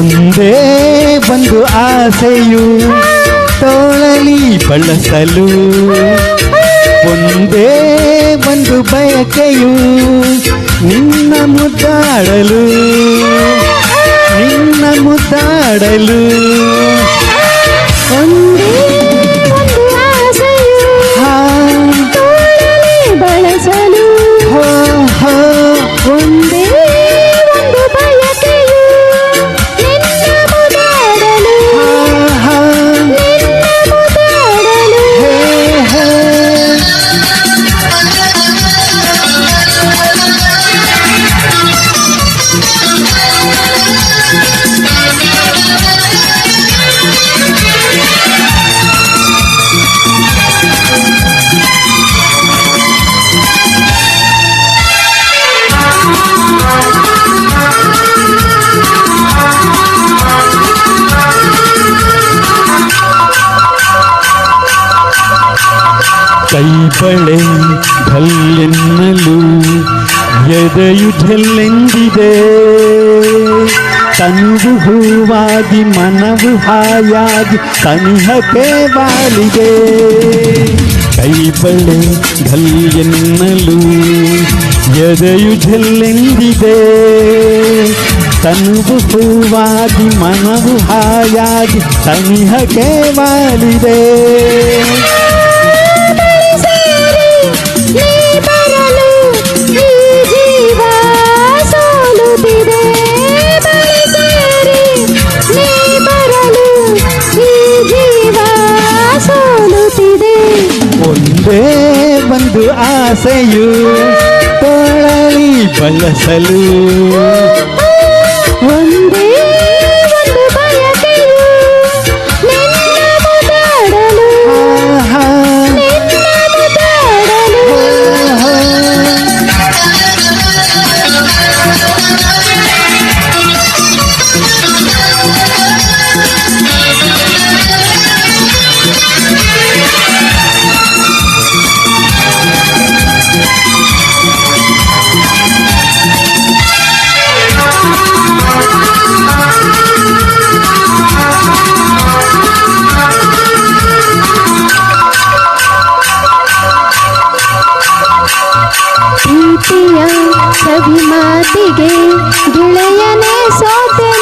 ಒಂದೇ ಒಂದು ಆಸೆಯು ತೋಳಲಿ ಬಳಸಲು. ಒಂದೇ ಒಂದು ಬಯಕೆಯು ನಿನ್ನ ಮುದ್ದಾಡಲು. ನಿನ್ನ ಮುದ್ದಾಡಲು. ಕೈಬಳೆ ಭಲ್ಲೆನ್ನಲು ಎದೆಯು ತಂದು ಹೂವಾಗಿ ಮನವು ಹಾಯಾಗಿ ತನಿಹಕ್ಕೆ ಬಾಳಿದೆ ಕೈಬಳೆ ಎದೆಯು ಢಲ್ಲೆಂದಿದೆ ತನುವು ಹೂವಾಗಿ ಮನವು ಹಾಯಾಗಿ ತನಿಹಕ್ಕೆ ಬಾಳಿದೆ ಒಂದೇ ಬಂಧು ಆಸೆಯು ತೋಳಲಿ ಬಳಸಲು ಒಂದು ಪ್ರೀತಿಯ ಸವಿ ಮಾತಿಗೆ ಗೆಳೆಯನೇ ಸೋತೆನು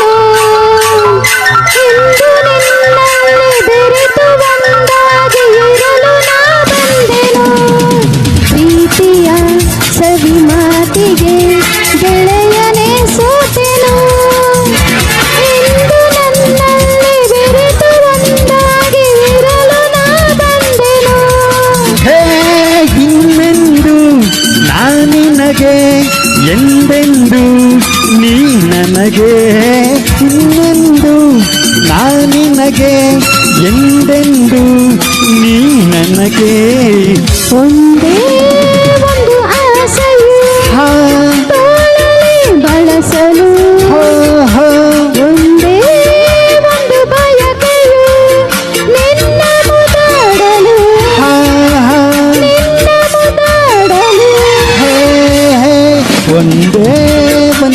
ನನಗೆ ಇನ್ನೆಂದು ನಾನಿನಗೆ ಎಂದೆಂದು ನೀ ನನಗೆ ಒಂದು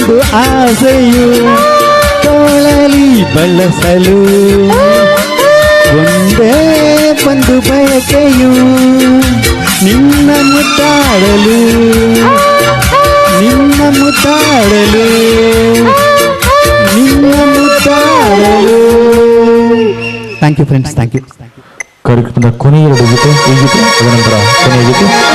ಒಂದು ಆಸೆಯು ತೋಳಲಿ ಬಳಸಲು. ಒಂದೇ ಒಂದು ಬಯಕೆಯು ನಿನ್ನ ಮುದ್ದಾಡಲು. ನಿನ್ನ ಮುದ್ದಾಡಲು. ನಿನ್ನ ಮುದ್ದಾಡಲು. Thank you friends thank you ಕಾರ್ಯಕ್ರಮದ ಕೊನೆಯ ಎರಡು ಗೀತೆ ಈ ಗೀತೆ ಅದನಂತರ ಕೊನೆಯ ಗೀತೆ